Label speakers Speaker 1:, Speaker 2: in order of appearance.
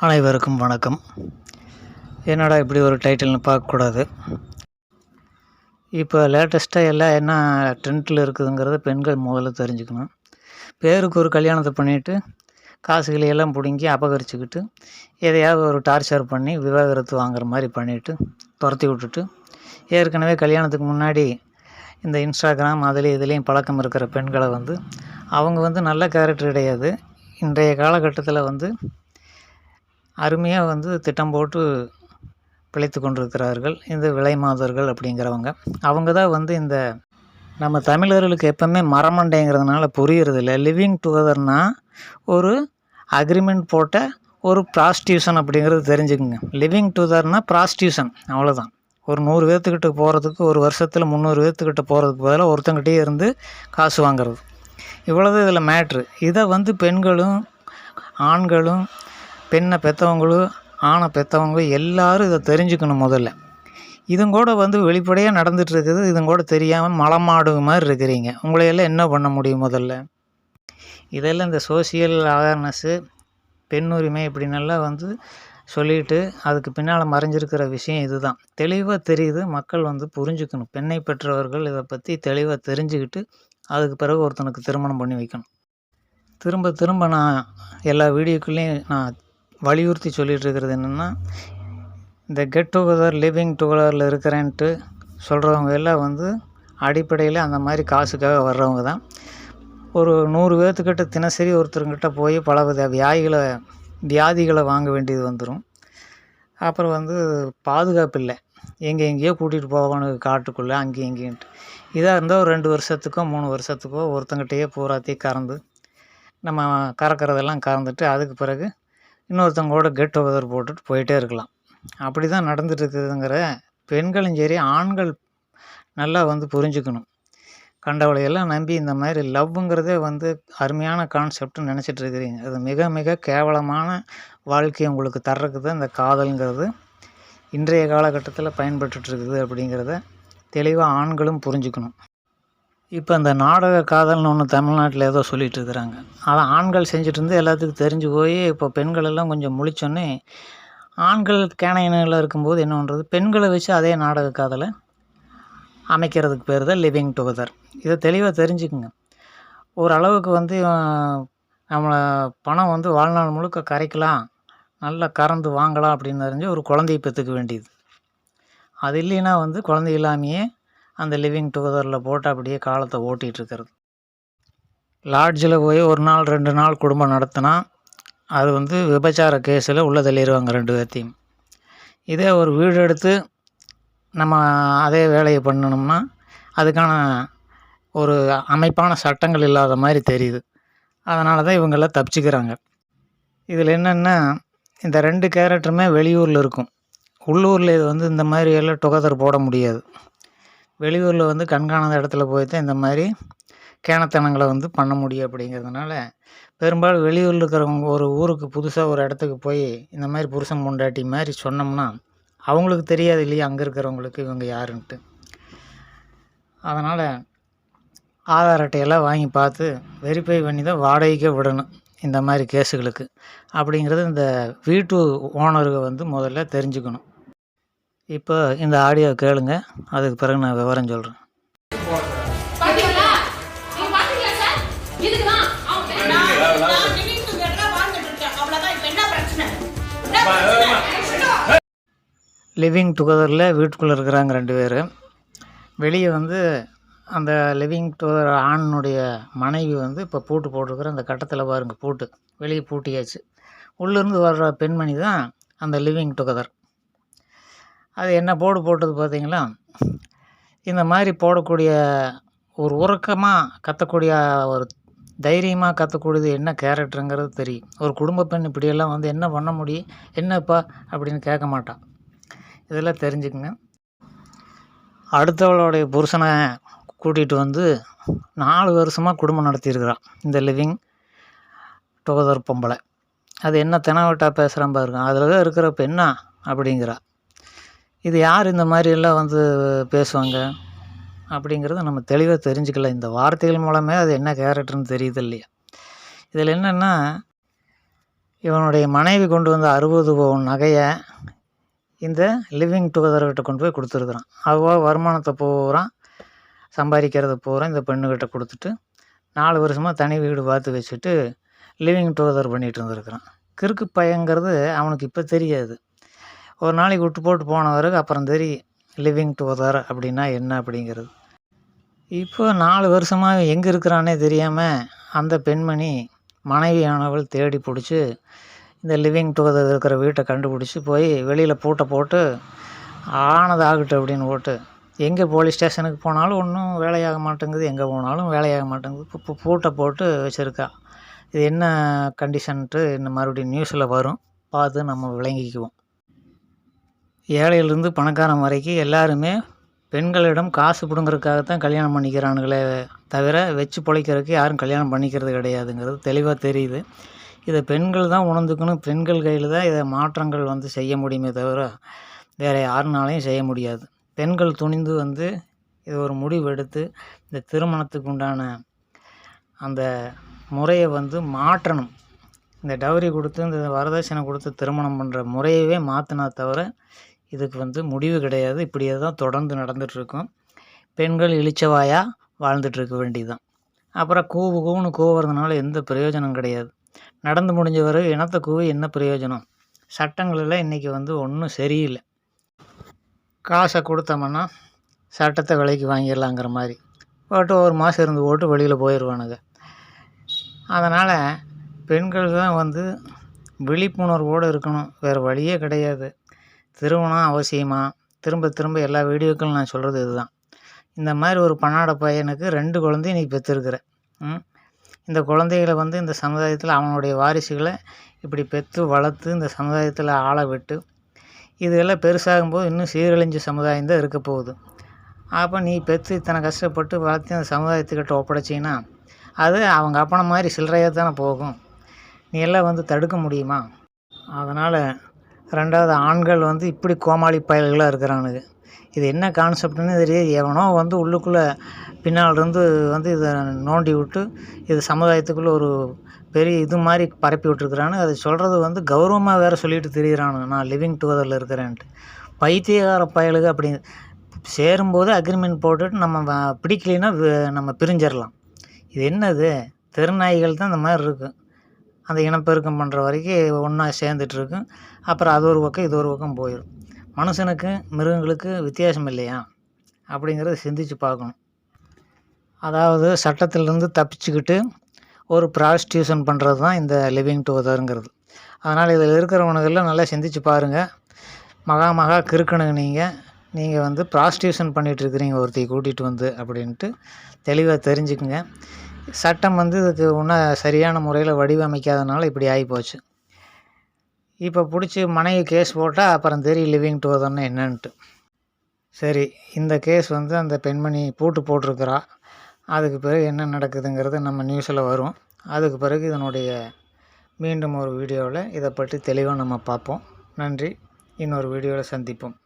Speaker 1: அனைவருக்கும் வணக்கம். என்னடா இப்படி ஒரு டைட்டில்னு பார்க்கக்கூடாது. இப்போ லேட்டஸ்ட்டாக எல்லாம் என்ன ட்ரெண்டில் இருக்குதுங்கிறத பெண்கள் முதல்ல தெரிஞ்சுக்கணும். பேருக்கு ஒரு கல்யாணத்தை பண்ணிவிட்டு காசுகளை எல்லாம் பிடுங்கி அபகரிச்சுக்கிட்டு எதையாவது ஒரு டார்ச்சர் பண்ணி விவாகரத்து வாங்குற மாதிரி பண்ணிவிட்டு துரத்தி விட்டுட்டு ஏற்கனவே கல்யாணத்துக்கு முன்னாடி இந்த இன்ஸ்டாகிராம் அதுலேயும் இதுலேயும் பழக்கம் இருக்கிற பெண்களை வந்து அவங்க வந்து நல்ல கேரக்டர் கிடையாது. இன்றைய காலகட்டத்தில் வந்து அருமையாக வந்து திட்டம் போட்டு பிழைத்து கொண்டிருக்கிறார்கள். இந்த விலை மாதர்கள் அப்படிங்கிறவங்க. அவங்க தான் வந்து இந்த நம்ம தமிழர்களுக்கு எப்போவுமே மரமண்டைங்கிறதுனால புரியறதில்ல. லிவிங் டுகெதர்னால் ஒரு அக்ரிமெண்ட் போட்ட ஒரு ப்ராஸ்டியூஷன் அப்படிங்கிறது தெரிஞ்சுக்குங்க. லிவிங் டுகெதர்னால் ப்ராஸ்டியூஷன் அவ்வளோதான் ஒரு நூறு பேர்த்துக்கிட்ட போகிறதுக்கு ஒரு வருஷத்தில் முந்நூறு பேர்த்துக்கிட்ட போகிறதுக்கு பதிலாக ஒருத்தங்கிட்டே இருந்து காசு வாங்குறது. இவ்வளோதான் இதில் மேட்ரு இதை வந்து பெண்களும் ஆண்களும் பெண்ணை பெற்றவங்களும் ஆணை பெற்றவங்க எல்லாரும் இதை தெரிஞ்சுக்கணும் முதல்ல. இதுங்கூட வந்து வெளிப்படையாக நடந்துகிட்ருக்குது இருக்குது. கூட தெரியாமல் மலமாடு மாதிரி இருக்கிறீங்க. உங்களையெல்லாம் என்ன பண்ண முடியும் முதல்ல? இதெல்லாம் இந்த சோசியல் அவேர்னஸ்ஸு பெண் உரிமை இப்படின்னெல்லாம் வந்து சொல்லிட்டு அதுக்கு பின்னால் மறைஞ்சிருக்கிற விஷயம் இதுதான். தெளிவாக தெரியுது. மக்கள் வந்து புரிஞ்சுக்கணும். பெண்ணை பெற்றவர்கள் இதை பற்றி தெளிவாக தெரிஞ்சுக்கிட்டு அதுக்கு பிறகு ஒருத்தனுக்கு திருமணம் பண்ணி வைக்கணும். திரும்ப திரும்ப நான் எல்லா வீடியோக்குள்ளேயும் நான் வலியுறுத்தி சொல்லிகிட்டு இருக்கிறது என்னென்னா இந்த கெட் டுகெதர் லிவிங் டுகெதரில் இருக்கிறேன்ட்டு சொல்கிறவங்க எல்லாம் வந்து அடிப்படையில் அந்த மாதிரி காசுக்காக வர்றவங்க தான். ஒரு நூறு பேர்த்துக்கிட்ட தினசரி ஒருத்தருங்கிட்ட போய் பல வித வியாதிகளை வியாதிகளை வாங்க வேண்டியது வந்துடும் அப்புறம் வந்து பாதுகாப்பு இல்லை. எங்கே எங்கேயோ கூட்டிகிட்டு போகணும் காட்டுக்குள்ளே அங்கேயும் இங்கேன்ட்டு இதாக இருந்தால் ஒரு ரெண்டு வருஷத்துக்கோ மூணு வருஷத்துக்கோ ஒருத்தங்கிட்டயே பூராத்தையும் கறந்து நம்ம கறக்கிறதெல்லாம் கறந்துட்டு அதுக்கு பிறகு இன்னொருத்தவங்களோட கெட் டுகெதர் போட்டுட்டு போயிட்டே இருக்கலாம். அப்படி தான் நடந்துட்டு இருக்குதுங்கிற பெண்களும் சரி ஆண்கள் நல்லா வந்து புரிஞ்சுக்கணும். கண்டவளையெல்லாம் நம்பி இந்த மாதிரி லவ்வுங்கிறதே வந்து அருமையான கான்செப்ட்னு நினச்சிட்டு இருக்கிறீங்க அது மிக மிக கேவலமான வாழ்க்கையை உங்களுக்கு தர்றதுக்கு தான் இந்த காதல்ங்கிறது இன்றைய காலகட்டத்தில் பயன்பட்டுட்டு இருக்குது அப்படிங்கிறத தெளிவாக ஆண்களும் புரிஞ்சுக்கணும். இப்போ இந்த நாடக காதல்னு ஒன்று தமிழ்நாட்டில் ஏதோ சொல்லிகிட்டு இருக்கிறாங்க. அதை ஆண்கள் செஞ்சுட்டு இருந்து எல்லாத்துக்கும் தெரிஞ்சு போய் இப்போ பெண்கள் எல்லாம் கொஞ்சம் முழிச்சோன்னே ஆண்கள் கேனையினில் இருக்கும்போது என்ன பண்ணுறது பெண்களை வச்சு அதே நாடக காதலை அமைக்கிறதுக்கு பேர் தான் லிவிங் டுகெதர் இதை தெளிவாக தெரிஞ்சுக்குங்க. ஓரளவுக்கு வந்து நம்மளை பணம் வந்து வாழ்நாள் முழுக்க கரைக்கலாம் நல்லா கறந்து வாங்கலாம் அப்படின்னு தெரிஞ்சு ஒரு குழந்தையை பெற்றுக்க வேண்டியது. அது இல்லைன்னா வந்து குழந்தை இல்லாமையே அந்த லிவிங் டுகெதரில் போட்டு அப்படியே காலத்தை ஓட்டிகிட்டு இருக்கிறது லாட்ஜில் போய் ஒரு நாள் ரெண்டு நாள் குடும்பம் நடத்தினா அது வந்து விபச்சார கேஸில் உள்ளே தள்ளிடுவாங்க ரெண்டு பேர்த்தையும். இதே ஒரு வீடு எடுத்து நம்ம அதே வேலையை பண்ணணும்னா அதுக்கான ஒரு அமைப்பான சட்டங்கள் இல்லாத மாதிரி தெரியுது. அதனால தான் இவங்கெல்லாம் தப்பிச்சுக்கிறாங்க. இதில் என்னென்னா இந்த ரெண்டு கேரக்டருமே வெளியூரில் இருக்கும். உள்ளூரில் இது வந்து இந்த மாதிரி எல்லாம் டுகெதர் போட முடியாது. வெளியூரில் வந்து கண்காணாத இடத்துல போய் தான் இந்த மாதிரி கேனத்தனங்களை வந்து பண்ண முடியும் அப்படிங்கிறதுனால பெரும்பாலும் வெளியூரில் இருக்கிறவங்க ஒரு ஊருக்கு புதுசாக ஒரு இடத்துக்கு போய் இந்த மாதிரி புருஷன் பொண்டாட்டி மாதிரி சொன்னோம்னா அவங்களுக்கு தெரியாது இல்லையா அங்கே இருக்கிறவங்களுக்கு இவங்க யாருன்ட்டு. அதனால் ஆதார் அட்டையெல்லாம் வாங்கி பார்த்து வெரிஃபை பண்ணி தான் வாடகைக்கே விடணும் இந்த மாதிரி கேஸுகளுக்கு. அப்படிங்கிறது இந்த வீட்டு ஓனருக வந்து முதல்ல தெரிஞ்சுக்கணும். இப்போ இந்த ஆடியோ கேளுங்க. அதுக்கு பிறகு நான் விவரம் சொல்கிறேன் லிவிங் டுகெதரில் வீட்டுக்குள்ளே இருக்கிறாங்க ரெண்டு பேர். வெளியே வந்து அந்த லிவிங் டுகெதர் ஆணுடைய மனைவி வந்து இப்போ பூட்டு போட்டிருக்கிற அந்த கட்டத்தில் பாருங்கள் பூட்டு. வெளியே பூட்டியாச்சு. உள்ளேருந்து வர்ற பெண்மணி தான் அந்த லிவிங் டுகெதர் அது என்ன போர்டு போட்டது பார்த்தீங்களா? இந்த மாதிரி போடக்கூடிய ஒரு உறக்கமாக கத்தக்கூடிய ஒரு தைரியமாக கத்தக்கூடியது என்ன கேரக்டருங்கிறது தெரியும். ஒரு குடும்ப பெண் இப்படியெல்லாம் வந்து என்ன பண்ண முடியும்? என்னப்பா? அப்படின்னு கேட்க மாட்டான் இதெல்லாம் தெரிஞ்சுக்குங்க. அடுத்தவளுடைய புருஷனை கூட்டிகிட்டு வந்து நாலு வருஷமாக குடும்பம் நடத்தியிருக்கிறான் இந்த லிவிங் டுகெதர் பொம்பளை. அது என்ன தினவட்டா பேசுகிறான் பாருங்க. அதில் தான் இருக்கிற பெண்ணா அப்படிங்கிறா. இது யார் இந்த மாதிரி எல்லாம் வந்து பேசுவாங்க? அப்படிங்கிறத நம்ம தெளிவாக தெரிஞ்சுக்கலாம். இந்த வார்த்தைகள் மூலமே அது என்ன கேரக்டர்னு தெரியுது இல்லையா? இதில் என்னென்னா இவனுடைய மனைவி கொண்டு வந்த அறுபது பவுன் நகையை இந்த லிவிங் டுகெதர்கிட்ட கொண்டு போய் கொடுத்துருக்குறான். அவ்வளோ வருமானத்தை பூரா சம்பாதிக்கிறது பூரா இந்த பெண்ணுக்கிட்ட கொடுத்துட்டு நாலு வருஷமாக தனி வீடு பார்த்து வச்சுட்டு லிவிங் டுகெதர் பண்ணிகிட்டு இருந்திருக்கிறான். கிறுக்கு பையங்கிறது அவனுக்கு இப்போ தெரியாது. ஒரு நாளைக்கு விட்டு போட்டு போன பிறகு அப்புறம் தெரியும் லிவிங் டுகெதர் அப்படின்னா என்ன அப்படிங்கிறது. இப்போ நாலு வருஷமாக எங்கே இருக்கிறானே தெரியாமல் அந்த பெண்மணி மனைவியானவள் தேடி பிடிச்சி இந்த லிவிங் டுகெதர் இருக்கிற வீட்டை கண்டுபிடிச்சி போய் வெளியில் பூட்டை போட்டு ஆனதாகட்டு அப்படின்னு போட்டு எங்கே போலீஸ் ஸ்டேஷனுக்கு போனாலும் ஒன்றும் வேலையாக மாட்டேங்குது எங்கே போனாலும் வேலையாக மாட்டேங்குது. இப்போ பூட்டை போட்டு வச்சுருக்கா. இது என்ன கண்டிஷன்ட்டு இன்னும் மறுபடியும் நியூஸில் வரும். பார்த்து நம்ம விளங்கிக்குவோம். ஏழையிலேருந்து பணக்காரன் வரைக்கும் எல்லாருமே பெண்களிடம் காசு பிடுங்கிறதுக்காகத்தான் கல்யாணம் பண்ணிக்கிறானுங்களே தவிர வச்சு பிழைக்கிறதுக்கு யாரும் கல்யாணம் பண்ணிக்கிறது கிடையாதுங்கிறது தெளிவாக தெரியுது. இதை பெண்கள் தான் உணர்ந்துக்கணும். பெண்கள் கையில் தான் இதை மாற்றங்கள் வந்து செய்ய முடியுமே தவிர வேறு யாருனாலையும் செய்ய முடியாது. பெண்கள் துணிந்து வந்து இது ஒரு முடிவு எடுத்து இந்த திருமணத்துக்கு உண்டான அந்த முறையை வந்து மாற்றணும். இந்த டவுரி கொடுத்து இந்த வரதட்சணை கொடுத்து திருமணம் பண்ணுற முறையவே மாற்றினா தவிர இதுக்கு வந்து முடிவு கிடையாது. இப்படியே தான் தொடர்ந்து நடந்துகிட்ருக்கும் பெண்கள் இழிச்சவாயாக வாழ்ந்துட்டுருக்க வேண்டியதுதான். அப்புறம் கூவு கூவுன்னு கூவுறதுனால எந்த பிரயோஜனம் கிடையாது. நடந்து முடிஞ்ச வரை இனத்தை கூவி என்ன பிரயோஜனம்? சட்டங்களெல்லாம் இன்றைக்கி வந்து ஒன்றும் சரியில்லை. காசை கொடுத்தோம்னா சட்டத்தை விலைக்கு வாங்கிடலாங்கிற மாதிரி. போட்டு ஒரு மாதம் இருந்து போட்டு வெளியில் போயிடுவானுங்க. அதனால் பெண்கள் தான் வந்து விழிப்புணர்வோடு இருக்கணும். வேறு வழியே கிடையாது. திருமணம் அவசியமா? திரும்ப திரும்ப எல்லா வீடியோக்களும் நான் சொல்கிறது இதுதான். இந்த மாதிரி ஒரு பன்னாட பையனுக்கு ரெண்டு குழந்தையும் நீ பெற்றிருக்கிற இந்த குழந்தைகளை வந்து இந்த சமுதாயத்தில் அவனுடைய வாரிசுகளை இப்படி பெற்று வளர்த்து இந்த சமுதாயத்தில் ஆள விட்டு இதெல்லாம் பெருசாகும்போது இன்னும் சீரழிஞ்ச சமுதாயம் தான் இருக்க போகுது. அப்போ நீ பெற்று இத்தனை கஷ்டப்பட்டு வளர்த்து அந்த சமுதாயத்துக்கிட்ட ஒப்படைச்சின்னா அது அவங்க அப்பனை மாதிரி சில்லறையாக தானே போகும். நீ எல்லாம் வந்து தடுக்க முடியுமா? அதனால் ரெண்டாவது ஆண்கள் வந்து இப்படி கோமாளி பயல்களாக இருக்கிறானுங்க. இது என்ன கான்செப்ட்னு தெரியாது. எவனோ வந்து உள்ளுக்குள்ளே பின்னால் இருந்து வந்து இதை நோண்டி விட்டு இது சமுதாயத்துக்குள்ளே ஒரு பெரிய இது மாதிரி பரப்பி விட்டுருக்குறானு. அது சொல்கிறது வந்து கௌரவமாக வேறு சொல்லிட்டு திரியிறானுங்க. நான் லிவிங் டுகெதரில் இருக்கிறேன்ட்டு. பைத்தியகார பயலுக அப்படி சேரும்போது அக்ரிமெண்ட் போட்டுட்டு நம்ம பிடிக்கலைன்னா நம்ம பிரிஞ்சிடலாம் இது என்னது? தெருநாய்கள் தான் இந்த மாதிரி இருக்கும் அந்த இனப்பெருக்கம் பண்ணுற வரைக்கும் ஒன்றா சேர்ந்துட்ருக்கும் அப்புறம் அது ஒரு பக்கம் இது ஒரு பக்கம் போயிடும் மனுஷனுக்கு மிருகங்களுக்கு வித்தியாசம் இல்லையா? அப்படிங்கிறத சிந்திச்சு பார்க்கணும். அதாவது சட்டத்திலேருந்து தப்பிச்சுக்கிட்டு ஒரு ப்ராஸ்டியூஷன் பண்ணுறது தான் இந்த லிவிங் டுகெதருங்கிறது அதனால் இதில் இருக்கிறவனுக்கெல்லாம் நல்லா சிந்திச்சு பாருங்கள் மகா மகா கிறுக்கணுங்க நீங்கள் நீங்கள் வந்து ப்ராஸ்டியூஷன் பண்ணிகிட்டு இருக்கிறீங்க ஒருத்தையை கூட்டிகிட்டு வந்து அப்படின்ட்டு தெளிவாக தெரிஞ்சுக்குங்க. சட்டம் வந்து இதுக்கு இன்னும் சரியான முறையில் வடிவமைக்காதனால இப்படி ஆகிப்போச்சு இப்போ பிடிச்சி மனைவி கேஸ் போட்டால் அப்புறம் தெரியும் லிவிங் டுகெதர்னு என்னன்ட்டு. சரி இந்த கேஸ் வந்து அந்த பெண்மணி பூட்டு போட்டிருக்கிறா. அதுக்கு பிறகு என்ன நடக்குதுங்கிறது நம்ம நியூஸில் வரும். அதுக்கு பிறகு இதனுடைய மீண்டும் ஒரு வீடியோவில் இதை பற்றி தெளிவாக நம்ம பார்ப்போம். நன்றி. இன்னொரு வீடியோவில் சந்திப்போம்.